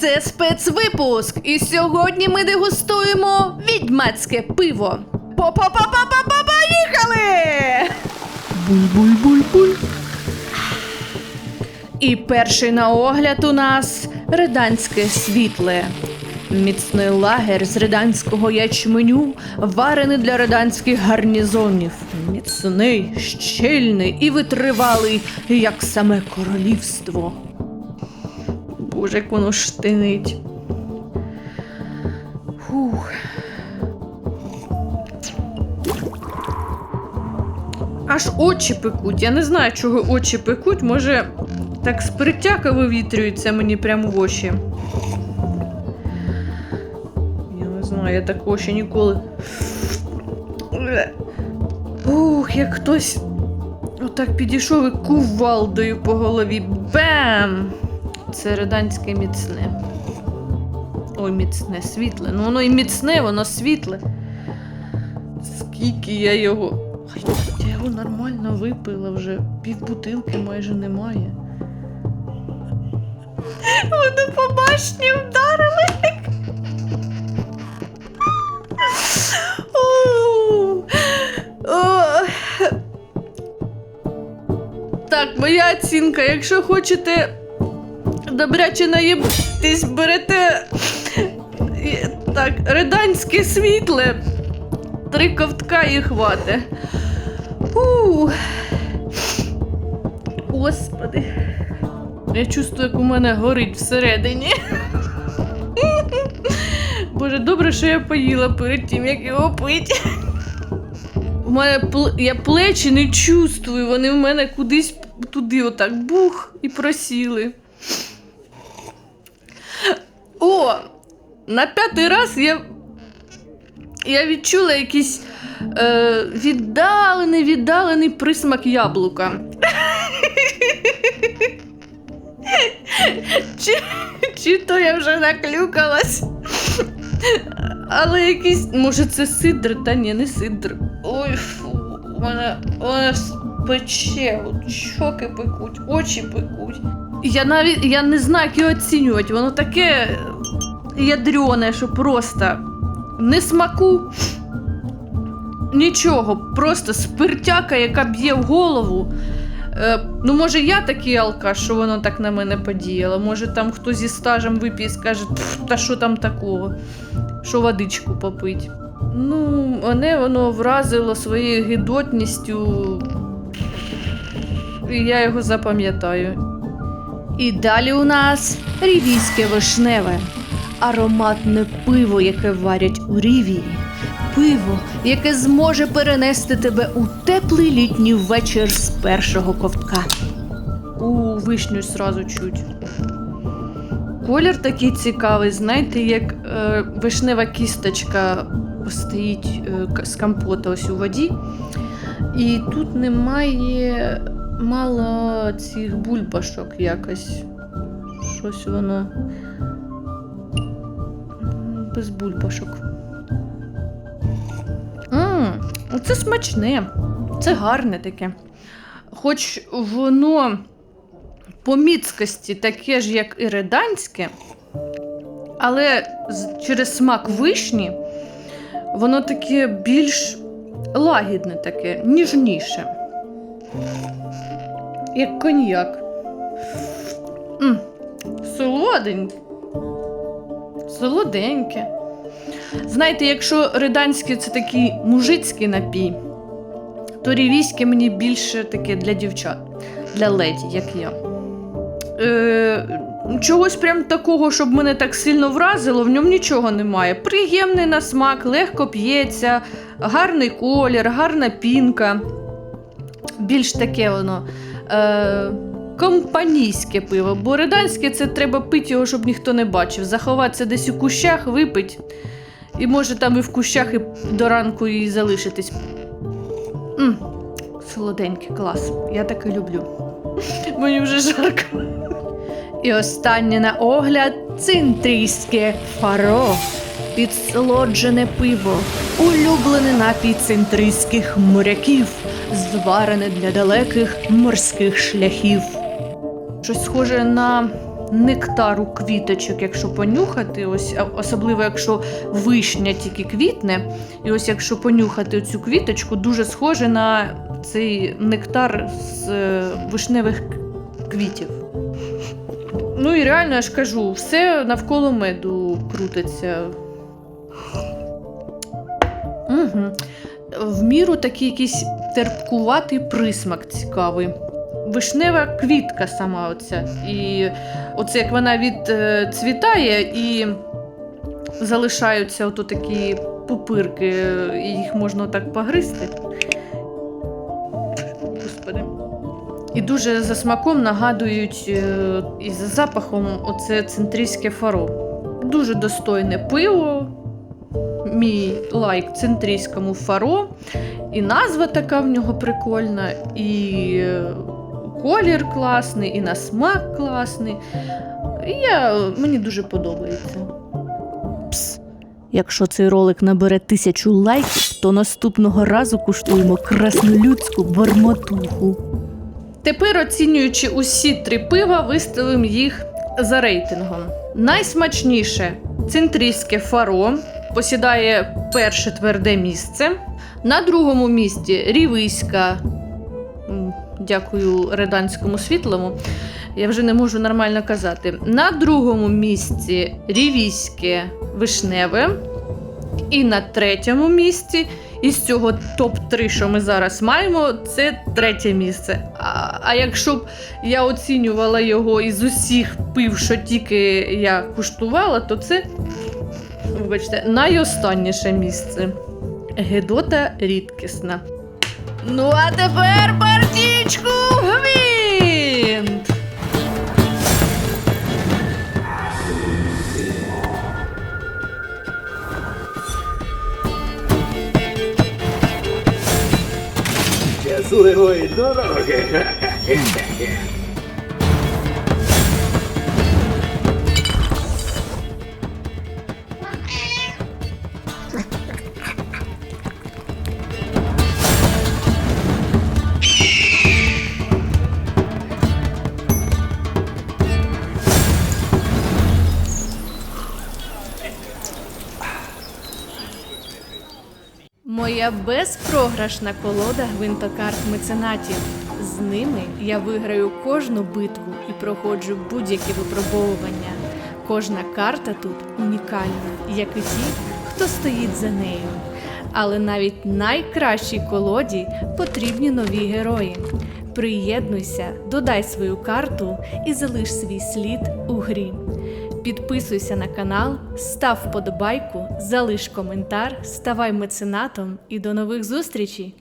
Це спецвипуск, і сьогодні ми дегустуємо відьмацьке пиво. По-по-по-по-по-по- Поїхали! Буль-буль-буль-буль. І перший на огляд у нас риданське світле. Міцний лагер з риданського ячменю, варений для риданських гарнізонів. Міцний, щільний і витривалий, як саме королівство. Боже, як воно штинить. Фух. Аж очі пекуть. Я не знаю, чого очі пекуть. Може, так спиртяка вивітрюється мені прямо в очі. Я не знаю, я такого ще ніколи. Ух, як хтось отак підійшов і кувалдою по голові. Бем! Це риданське міцне. Ой, міцне, світле. Ну воно і міцне, воно світле. Скільки я його. Ай, Я його нормально випила вже. Півбутилки майже немає. Воно по башні вдарили. Так, моя оцінка. Якщо хочете добряче наїбтись, берете так, риданське світле. Три ковтка і хвате. У. Господи. Я чувствую, як у мене горить всередині. Боже, добре, що я поїла перед тим, як його пить. У мене я плечі не чувствую, вони в мене кудись туди отак бух і просіли. О! На п'ятий раз я, я відчула якийсь е, віддалений, віддалений присмак яблука. Чи, чи то я вже наклюкалась? Але якийсь. Може, це сидр, та ні, не сидр. Ой, фу, мене, мене пече, щоки пекуть, очі пекуть. Я навіть я не знаю, як його оцінювати. Воно таке ядрене, що просто не смаку. Нічого, просто спиртяка, яка б'є в голову. Е, ну, може, я такий алкаш, що воно так на мене подіяло. Може, там хто зі стажем вип'є і скаже, та що там такого, що водичку попить. Ну, мене воно вразило своєю гидотністю. І я його запам'ятаю. І далі у нас рівійське вишневе, ароматне пиво, яке варять у рівії. Пиво, яке зможе перенести тебе у теплий літній вечір з першого ковтка. У вишню сразу чуть. Колір такий цікавий, знаєте, як е, вишнева кісточка стоїть е, з компота ось у воді. І тут немає мало цих бульбашок якось. Щось воно без бульбашок. Мм, це смачне, це гарне таке. Хоч воно по міцкості таке ж, як і риданське, але через смак вишні воно таке більш лагідне таке, ніжніше. Як коньяк. М, Солоденьке. Солоденьке. Знаєте, якщо риданське це такий мужицький напій, то рівійське мені більше таке для дівчат, для леді, як я. Е, чогось прям такого, щоб мене так сильно вразило, в ньому нічого немає. Приємний на смак, легко п'ється, гарний колір, гарна пінка. Більш таке воно. Е, компанійське пиво, бо риданське це треба пити його, щоб ніхто не бачив. Заховатися десь у кущах, випить. І може там і в кущах і до ранку і залишитись. м солоденький, клас. Я таке люблю. Мені вже жарко. І останнє на огляд цинтрійське фаро. Підсолоджене пиво, улюблений напій центрійських моряків, зварене для далеких морських шляхів. Щось схоже на нектару квіточок, якщо понюхати, ось особливо якщо вишня тільки квітне. І ось якщо понюхати цю квіточку, дуже схоже на цей нектар з е, вишневих квітів. Ну і реально я ж кажу, все навколо меду крутиться. Угу. В міру такий якийсь терпкуватий присмак цікавий. Вишнева квітка сама оця. І оце як вона відцвітає і залишаються ото такі пупирки, і їх можна так погризти. Господи. І дуже за смаком нагадують е, і за запахом оце центрійське фаро. Дуже достойне пиво. Мій лайк центрійському фаро. І назва така в нього прикольна, і колір класний, і на смак класний. І я, мені дуже подобається. Пс. Якщо цей ролик набере тисячу лайків, то наступного разу куштуємо краснолюдську бормотуху. Тепер, оцінюючи усі три пива, виставимо їх за рейтингом. Найсмачніше центрійське фаро посідає перше тверде місце. На другому місці рівиська. Дякую реданському світлому. Я вже не можу нормально казати. На другому місці рівіське вишневе. І на третьому місці із цього топ-3, що ми зараз маємо, це третє місце. А, а якщо б я оцінювала його із усіх пив, що тільки я куштувала, то це, вибачте, найостанніше місце. Гедота рідкісна. Ну, а тепер партічку в гвинт! Щасливої дороги! Моя безпрограшна колода гвинтокарт меценатів. З ними я виграю кожну битву і проходжу будь-які випробовування. Кожна карта тут унікальна, як і ті, хто стоїть за нею. Але навіть найкращій колоді потрібні нові герої. Приєднуйся, додай свою карту і залиш свій слід у грі. Підписуйся на канал, став вподобайку, залиш коментар, ставай меценатом і до нових зустрічей!